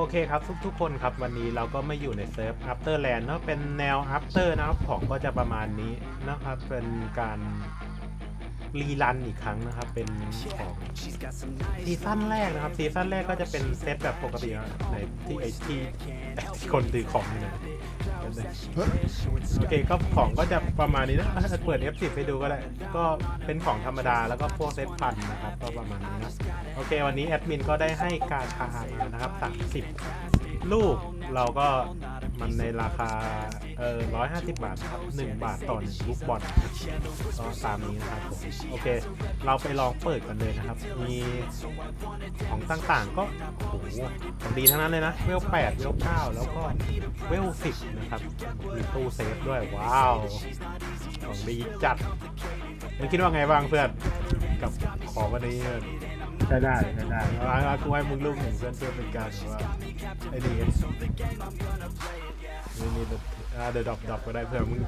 โอเคครับทุกทุกๆคนครับวันนี้เราก็ไม่อยู่ในเซิร์ฟ Afterland เนาะเป็นแนว After นะครับของก็จะประมาณนี้นะครับเป็นการ รีรันอีกครั้งนะครับ เป็นของซีซั่นแรกนะครับซีซั่นแรกก็จะเป็นเซตแบบปกติในที่ไอที่คนถือของนะโอเคก็ของก็จะประมาณนี้นะเปิด F10 ให้ดูก็ได้ ก็เป็นของธรรมดาแล้วก็พวกเซตพันนะครับ ก็ประมาณนี้นะ โอเค วันนี้แอดมินก็ได้ให้การพามานะครับ 30 ลูกเราก็มันในราคาเออ150บาทครับ1บาทต่อ1ลูกบอลก็ตามนี้นะครับผมโอเค เราไปลองเปิดกันเลยนะครับ มีของต่างๆก็โอ้โหของดีทั้งนั้นเลยนะเวล8เวล9แล้วก็เวล10นะครับมีตู้เซฟด้วยว้าว ของดีจัดมึงคิดว่าไงบ้างเพื่อนกับของวันนี้ใช้ได้ใช้ได้เอาเอากูให้มึงลูกหนึ่งเพื่อนเพื่อเป็นการแบบว่า ไอ้นี่นี่นี่เดอะดรอปดรอปก็ได้เพื่อนมึง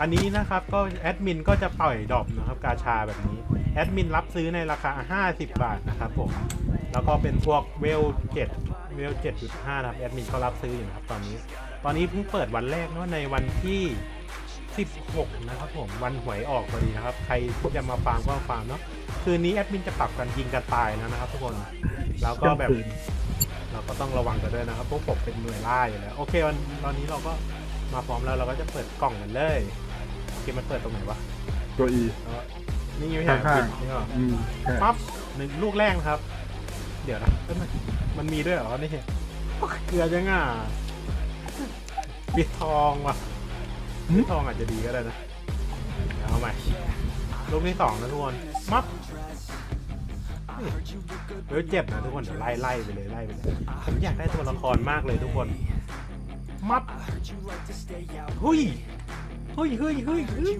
อันนี้นะครับก็แอดมินก็จะปล่อยดรอปนะครับกาชาแบบนี้แอดมินรับซื้อในราคา 50 บาทนะครับผมแล้วก็เป็นพวกเวล7เวล7.5นะครับแอดมินก็รับซื้ออยู่นะครับตอนนี้ ตอนนี้เพิ่งเปิดวันแรกเนอะในวันที่ 16 นะครับผมวันหวยออกพอดีนะครับ ใครจะมาฟาร์มก็ฟาร์มเนาะคืนนี้แอดมินจะปรับกันยิงกันตายแล้วนะครับทุกคนแล้วก็แบบ เราก็ต้องระวังกันด้วยนะครับพวกผมเป็นหน่วยล่าอยู่แล้วโอเควันตอนนี้เราก็มาพร้อมแล้วเราก็จะเปิดกล่องกันเลยโอเคมันเปิดตรงไหนวะตัวอี เออนี่ไม่ใช่ข้างๆปิดนี่หรออืมใช่ปั๊บหนึ่งลูกแรกนะครับ เดี๋ยวนะเอ้ยมันมันมีด้วยเหรอนี่เกลือยังอะปิดทองว่ะลูกทองอาจจะดีก็ได้นะเอาใหม่ลูกที่สองนะทุกคนมับ เฮ้ยเจ็บนะทุกคนเดี๋ยวไล่ไล่ไปเลยไล่ไปเลยผมอยากได้ตัวละครมากเลยทุกคน มับเฮ้ยเฮ้ยเฮ้ยเฮ้ยเฮ้ย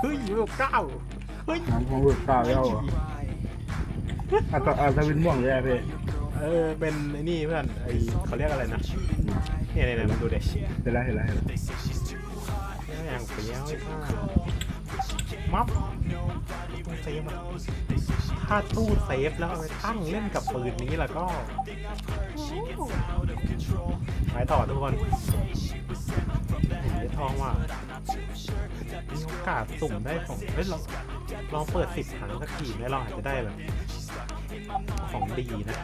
เฮ้ยเวลเก้าเฮ้ยน้ำของเวิร์กเก้าแล้วอะอัตอัตวินม่วงเลยอะพี่เออเป็นไอ้นี่เพื่อนไอเขาเรียกอะไรนะเนี่ยเนี่ยเนี่ยมาดูเด็กเห็นแล้วเห็นแล้วเห็นแล้วอย่างเปรี้ยวไอ้ข้ามับเซฟอะ ถ้าตู้เซฟแล้วเอาไปตั้งเล่นกับปืนนี้แล้วก็ไปต่อทุกคนเห็นได้ทองว่ามีโอกาสสุ่มได้ของเฮ้ยเราลองเปิดสิบครั้งสักทีไหมเราอาจจะได้แบบ ของดีนะ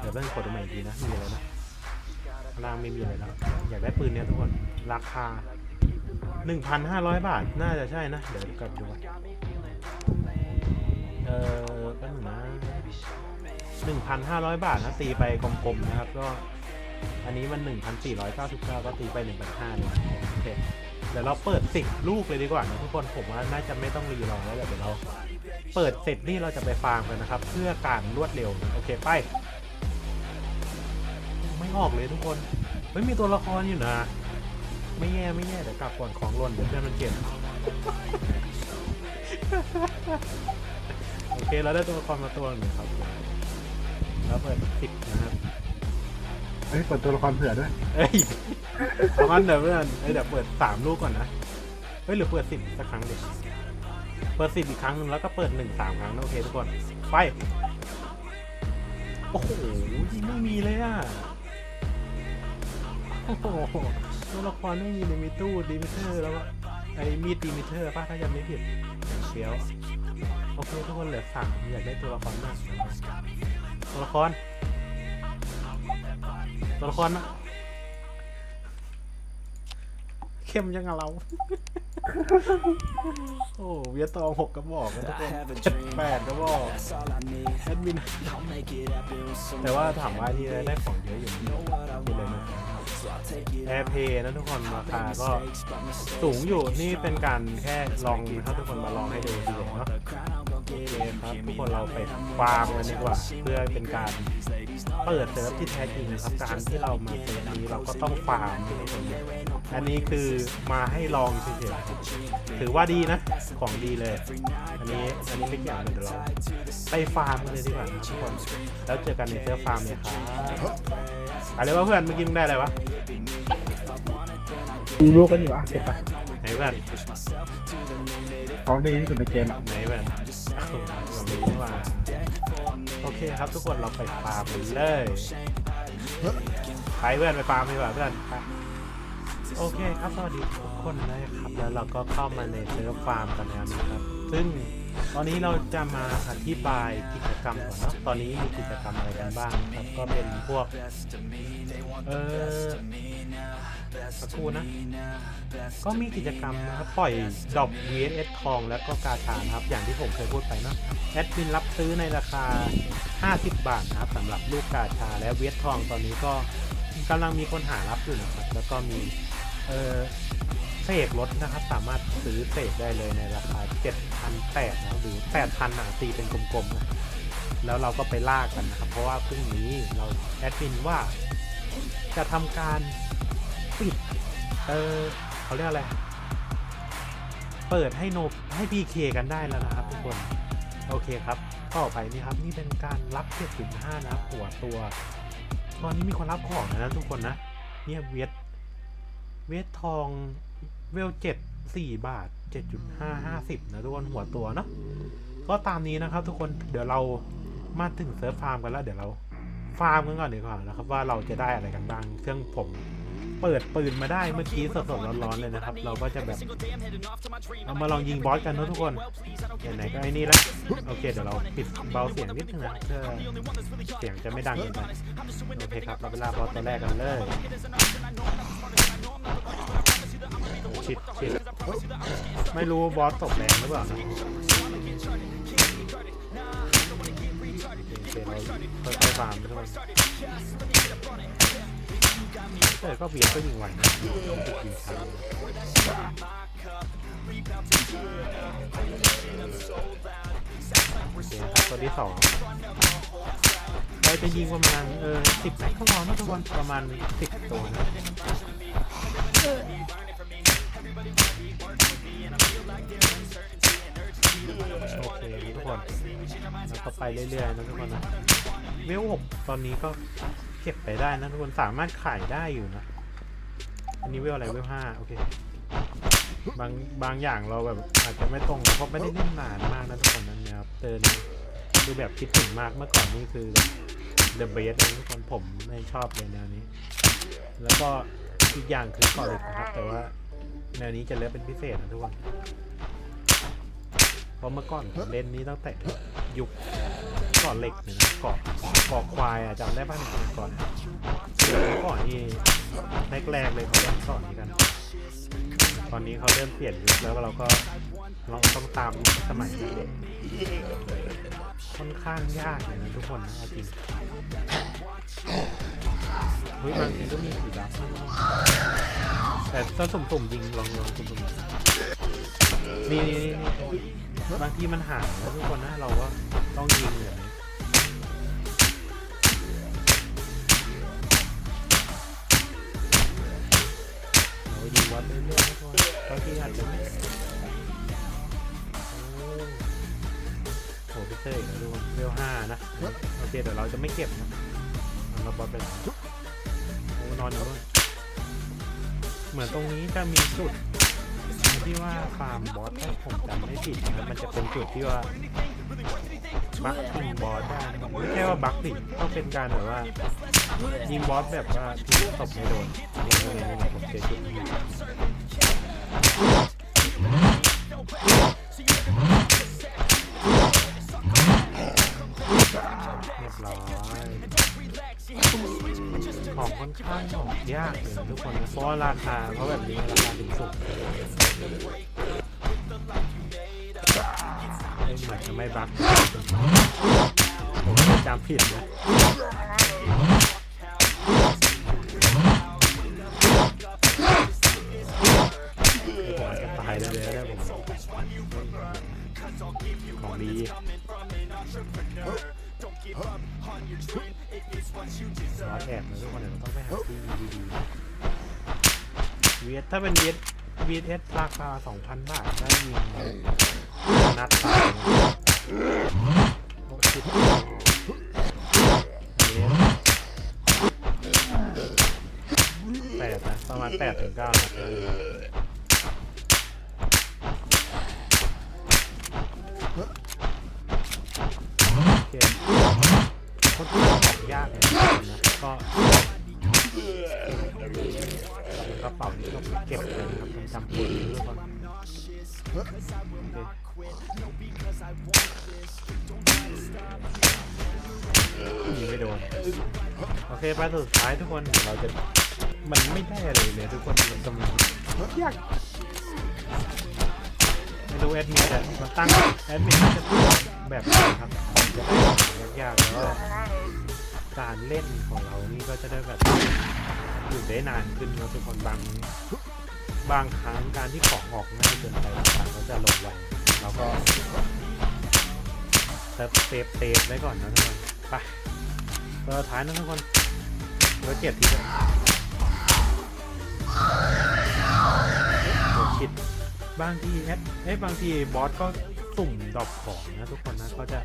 เดี๋ยวเริ่มกดดูใหม่อีนะมีอะไรนะข้างล่างไม่มีอะไรแล้ว อยากได้ปืนเนี้ยทุกคน ราคา 1,500 บาท น่าจะใช่นะ เดี๋ยวกลับดูก่อน เออแป๊บนึงนะ1,500บาทนะตีไปกลมๆนะครับ ก็ อันนี้มัน1,499ก็ตีไป1,500เลยนะโอเคเดี๋ยวเราเปิดสิบลูกเลยดีกว่านะทุกคนผมว่าน่าจะไม่ต้องรีรอแล้วเดี๋ยวเรา เปิดเสร็จนี่เราจะไปฟาร์มกันนะครับ เพื่อการรวดเร็วนะโอเคไป ไม่ออกเลยทุกคนเฮ้ยมีตัวละครอยู่นะ ไม่แย่ไม่แย่เดี๋ยวกลับก่อนของหล่นเดี๋ยวเพื่อนมันเก็บ อเคเราได้ตัวละครมาตัวหนึ่งครับแล้วเปิดสิบนะครับเฮ้ยเปิดตัวละครเผื่อด้วยเอ้ยเอางั้นเดี๋ยวเพื่อนเอ้ยเดี๋ยวเปิดสามลูกก่อนนะเฮ้ยหรือเปิดสิบสักครั้งดิเปิดสิบอีกครั้งหนึงแล้วก็เปิดหนึ่งสามครั้งนะโอเคทุกคนไปโอ้โหไม่มีเลยอะโอ้โหตัวละครไม่มีเลยมีตู้ดิมิเตอร์แล้วก็ไอ้มีดดิมิเตอร์ป่ะถ้าจำไม่ผิดอย่างเฟี้ยว โอเคทุกคนเหลือสามอยากได้ตัวละครมากตัวละคร ตัวละครนะเข้มยังกับเรา โอ้เวียตองหกกระบอกนะทุกคนเจ็ดแปดกระบอกแอดมินแต่ว่าถามว่าที่ได้ของเยอะอยู่นี่คือเลยนะ แอร์เพย์นะทุกคนราคาก็สูงอยู่นี่เป็นการแค่ลองนะครับทุกคนมาลองให้ดูดีเนาะโอเคครับทุกคนเราไปฟาร์มกันดีกว่า เพื่อเป็นการเปิดเซิร์ฟที่แท้จริงนะครับการที่เรามาเซิร์ฟนี้เราก็ต้องฟาร์มทุกคน อันนี้คือมาให้ลองเฉยๆถือว่าดีนะ ของดีเลย อันนี้อันนี้ไม่เกี่ยวนะเดี๋ยวเราไปฟาร์มกันเลยดีกว่านะทุกคน แล้วเจอกันในเซิร์ฟฟาร์มเลยครับอะไรวะเพื่อนเมื่อกี้มึงได้อะไรวะดูลูกกันอยู่อะเก็บไปไหนเพื่อนของดีที่สุดในเกมอะไหนเพื่อนอ้าวเรามีนี่หว่าโอเคครับทุกคนเราไปฟาร์มกันเลยไปเพื่อนไปฟาร์มดีกว่าเพื่อนไป โอเคครับสวัสดีทุกคนนะครับ แล้วเราก็เข้ามาในเซิร์ฟฟาร์มกันแล้วนะครับ ซึ่งตอนนี้เราจะมาอธิบายกิจกรรมก่อนเนาะตอนนี้มีกิจกรรมอะไรกันบ้างครับ ก็เป็นพวก เออสักครู่นะ ก็มีกิจกรรมนะครับปล่อยดอก VSS ทองแล้วก็กาชานะครับ อย่างที่ผมเคยพูดไปเนาะแอดมินรับซื้อในราคา 50 บาทนะครับสำหรับลูกกาชาและเวททองตอนนี้ก็กำลังมีคนหารับอยู่นะครับ แล้วก็มี เออเศษรถนะครับ สามารถซื้อเศษได้เลยในราคา 7,800นะหรือ 8,000หนาตีเป็นกลมๆนะแล้วเราก็ไปลากกันนะครับ เพราะว่าพรุ่งนี้เราแอดมินว่าจะทำการปิด เออเขาเรียกอะไร เปิดให้โนให้ PK กันได้แล้วนะครับทุกคน โอเคครับ ต่อไปนี่ครับ นี่เป็นการรับ7.5นะครับหัวตัว ตอนนี้มีคนรับของนะทุกคนนะ เนี่ยเวท เวททองเวลเจ็ดสี่บาท7.5 50นะทุกคนหัวตัวเนาะก็ตามนี้นะครับทุกคนเดี๋ยวเรามาถึงเซิร์ฟฟาร์มกันแล้ว เดี๋ยวเราฟาร์มกันก่อนดีกว่านะครับ ว่าเราจะได้อะไรกันบ้างเครื่องผมเปิดปืนมาได้เมื่อกี้สดๆร้อนๆเลยนะครับ เราก็จะแบบเอามาลองยิงบอสกันนะทุกคนไหนๆก็ไอ้นี่แล้วโอเคเดี๋ยวเราปิดเบาเสียงนิดนึงนะเพื่อเสียงจะไม่ดังเกินไปโอเคครับเราไปล่าบอสตัวแรกกันเลย ชิดชิดไม่รู้บอสตกแรงหรือเปล่านะโอเคเราค่อยๆฟาร์มทุกคนแต่ก็เบียร์ก็ยิงไหวนะยิงช้าโอเคครับตัวที่สองเราจะยิงประมาณเออสิบนัดก็พอนะทุกคนประมาณสิบตัวนะ แล้วก็ไปเรื่อยๆนะทุกคนนะเวลหกตอนนี้ก็เก็บไปได้นะทุกคนสามารถขายได้อยู่นะ อันนี้เวลอะไรเวลห้าโอเคบางบางอย่างเราแบบอาจจะไม่ตรงเพราะไม่ได้เล่นนานมากนะทุกคนนั่นนะครับเตือนคือแบบคิดถึงมากเมื่อก่อนนี่คือเดอะเบสนะทุกคนผมไม่ชอบเลยแนวนี้ แล้วก็อีกอย่างคือเกาะเล็กนะครับแต่ว่าแนวนี้จะเลือกเป็นพิเศษนะทุกคน เพราะเมื่อก่อนผมเล่นนี้ตั้งแต่ยุคเกาะเหล็กเลยนะเกาะเกาะควายอะจำได้ป่ะในสมัยก่อนเมื่อก่อนนี่แรกๆเลยเขาเล่นกาะนี้กัน ตอนนี้เขาเริ่มเปลี่ยนยุคแล้วเราก็เราต้องตามยุคสมัยนี้ค่อนข้างยากเลยนะทุกคนนะเอาจริงเฮ้ยบางทีก็มีสีดำแต่ถ้าสุ่มๆยิงลองลองสุ่มๆนี่นี่นี่นี่ บางทีมันห่างนะทุกคนนะเราก็ต้องยิงอย่างนี้เรายิงวัดเรื่อยๆนะทุกคนบางทีอาจจะไม่โอ้โหพิเศษนะทุกคนเวลห้านะโอเคเดี๋ยวเราจะไม่เก็บนะเราบอสไปแล้วโอ้นอนอยู่นู่นเหมือนตรงนี้จะมีจุด ที่ว่าฟาร์มบอสถ้าผมจำไม่ผิดนะมันจะเป็นจุดที่ว่าบัคยิงบอสได้ไม่ใช่ว่าบัคดิต้องเป็นการแบบว่ายิงบอสแบบว่าทีตบไม่โดนนี่นี่นี่นี่ผมเจอจุดนี้เรียบร้อย ของค่อนข้างออกยากเลยทุกคนเพราะว่าราคาเขาแบบนี้ราคาถึงสูงไม่เหมือนจะไม่บักผมจำผิดนะผมอาจจะตายได้เลยนะผมของดี รอนแอบนะทุกคนเดี๋ยวเราต้องไปหาที่ดีๆเวียถ้าเป็นเวียเวียราคา 2,000 บาท ได้ยิงนัดตายนะโอ้ชิบเวียแปดนะ ประมาณแปดถึงเก้านะามกฎทุกคนโอเคยิงไม่โดน โอเคไปสุดท้ายทุกคนเดี๋ยวเราจะ มันไม่ได้อะไรเลยทุกคนมันกำลังยากไม่รู้แอดมินจะมันตั้งแอดมินจะพูดแบบไหนครับจะยากๆแล้วก็การเล่นของเรานี่ก็จะได้แบบอยู่ได้นานขึ้นนะทุกคนบาง บางครั้งการที่ของออกง่ายเกินไปต่างก็จะลงไวเราก็เซฟเซฟเซฟไว้ก่อนนะทุกคนไปตัวท้ายนะทุกคนเหลือเจ็ดทีเดียวชิดบางทีแอดเอ้ยบางทีบอสก็สุ่มดรอปของนะทุกคนนะก็จะ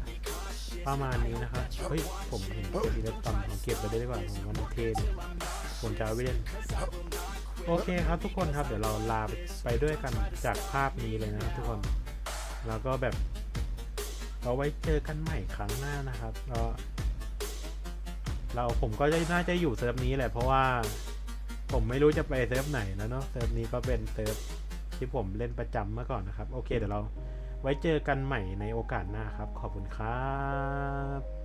ประมาณนี้นะครับ เฮ้ย ผมเห็นเก็บอีล็กตอนผมเก็บไปได้ดีกว่าผมวันเทนผมจะเอาไว้เล่น โอเคครับทุกคนครับเดี๋ยวเราลาไปด้วยกันจากภาพนี้เลยนะครับทุกคน แล้วก็แบบเอาไว้เจอกันใหม่ครั้งหน้านะครับก็เราผมก็จะน่าจะอยู่เซิร์ฟนี้แหละเพราะว่าผมไม่รู้จะไปเซิร์ฟไหนแล้วเนาะเซิร์ฟนี้ก็เป็นเซิร์ฟที่ผมเล่นประจำเมื่อก่อนนะครับ โอเคเดี๋ยวเราไว้เจอกันใหม่ในโอกาสหน้าครับ ขอบคุณครับ